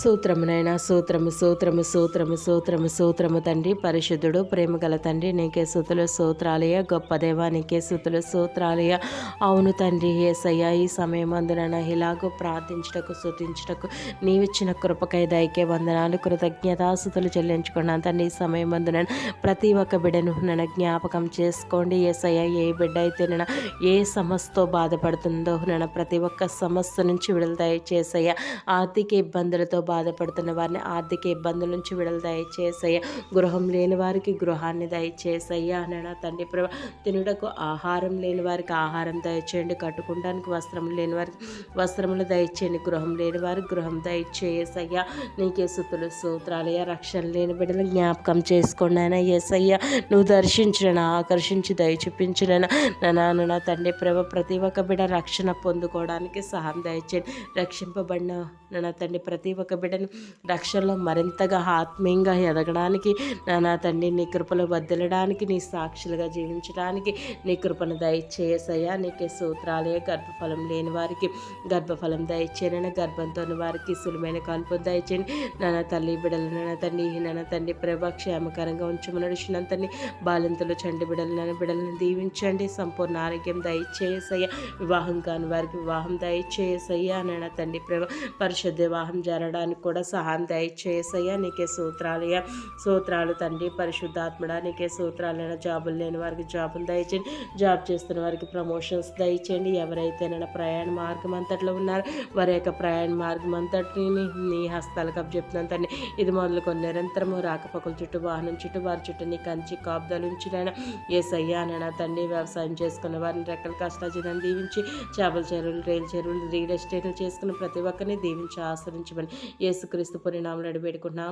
సూత్రమునైనా సూత్రము సూత్రము సూత్రము సూత్రము సూత్రము తండ్రి పరిశుద్ధుడు ప్రేమగల తండ్రి నీకే సుతులు సూత్రాలయ గొప్ప దేవా నీకే సుతులు సూత్రాలయ. అవును తండ్రి ఏసయ్య ఈ సమయం అందున ఇలాగో ప్రార్థించటకు శుతించటకు నీవిచ్చిన కృపకై దయకే వందనాలు కృతజ్ఞతాసుతులు చెల్లించుకున్నాను తండ్రి. ఈ సమయం అందున ప్రతి ఒక్క బిడ్డను నన్ను జ్ఞాపకం చేసుకోండి. ఏసయ్య ఏ బిడ్డ అయితే నన్న ఏ సమస్యతో బాధపడుతుందో నన్ను ప్రతి ఒక్క సమస్య నుంచి విడుదల దయచేసయ్య. ఆర్థిక ఇబ్బందులతో బాధపడుతున్న వారిని ఆర్థిక ఇబ్బందుల నుంచి విడుదల దయచేసయ్య. గృహం లేని వారికి గృహాన్ని దయచేసయ్యా అన్న తండ్రి ప్రభా తినుటకు ఆహారం లేని వారికి ఆహారం దయచేయండి. కట్టుకోవడానికి వస్త్రం లేని వారికి వస్త్రములు దయచేయండి. గృహం లేని వారికి గృహం దయచేసయ్యా నీకే సుతులు సూత్రాలయ్యా రక్షణ లేని బిడ్డలు జ్ఞాపకం చేసుకోండి అయినా ఏసయ్య. నువ్వు దర్శించిన ఆకర్షించి దయ చూపించిన నా నాన్న నా తండ్రి ప్రభ ప్రతి ఒక్క బిడ్డ రక్షణ పొందుకోవడానికి సహాయం దయచేయండి. రక్షింపబడిన నా తండ్రి ప్రతి ఒక్క బిడ్డని రక్షణలో మరింతగా ఆత్మీయంగా ఎదగడానికి నా తండ్రి నీ కృపలో వదిలడానికి నీ సాక్షులుగా జీవించడానికి నీ కృపను దయచేసయ్యా నీకే సూత్రాలే గర్భఫలం లేని వారికి గర్భఫలం దయచేయనని గర్భంతో వారికి సులువైన కాన్పు దయచేయండి నాన్న తల్లి బిడ్డలు నాన్న తండ్రి నాన్న తండ్రి ప్రభ క్షేమకరంగా నడిచిన నడిచినంతని బాలింతలు చండి బిడ్డలు నాన్న బిడ్డలను దీవించండి. సంపూర్ణ ఆరోగ్యం దయచేసయ్యా వివాహం కాని వారికి వివాహం దయచేసయ్యా నాన్న తండ్రి ప్రభ పరిశుద్ధ వివాహం జరగడానికి కూడా సహాయం దయచేసయ్యా. నీకే సూత్రాలయ సూత్రాలు తండ్రి పరిశుద్ధాత్మడా నీకే సూత్రాలైన జాబులు లేని వారికి జాబులు దయచేయండి. జాబ్ చేస్తున్న వారికి ప్రమోషన్స్ దయచేయండి. ఎవరైతే నేను ప్రయాణ మార్గం అంతట్లో ఉన్నారో. వారి యొక్క ప్రయాణ మార్గం అంతటిని నీ హస్తాలకు చెప్తున్నాను తండ్రి. ఇది మొదలుకొని నిరంతరము రాకపోకల చుట్టూ వాహనం చుట్టూ వారి చుట్టూ నీ కంచి కాపుదలు ఉంచినైనా ఏ సయ్యానైనా తండ్రి వ్యవసాయం చేసుకున్న వారిని రెక్కల కష్టాజీతాన్ని దీవించి చేపల చెరువులు రైలు చెరువులు రియల్ ఎస్టేట్లు చేసుకున్న ప్రతి ఒక్కరిని దీవించి ఆశ్రయించమని యేసుక్రీస్తు పరిణామం వేడుకుంటున్నాం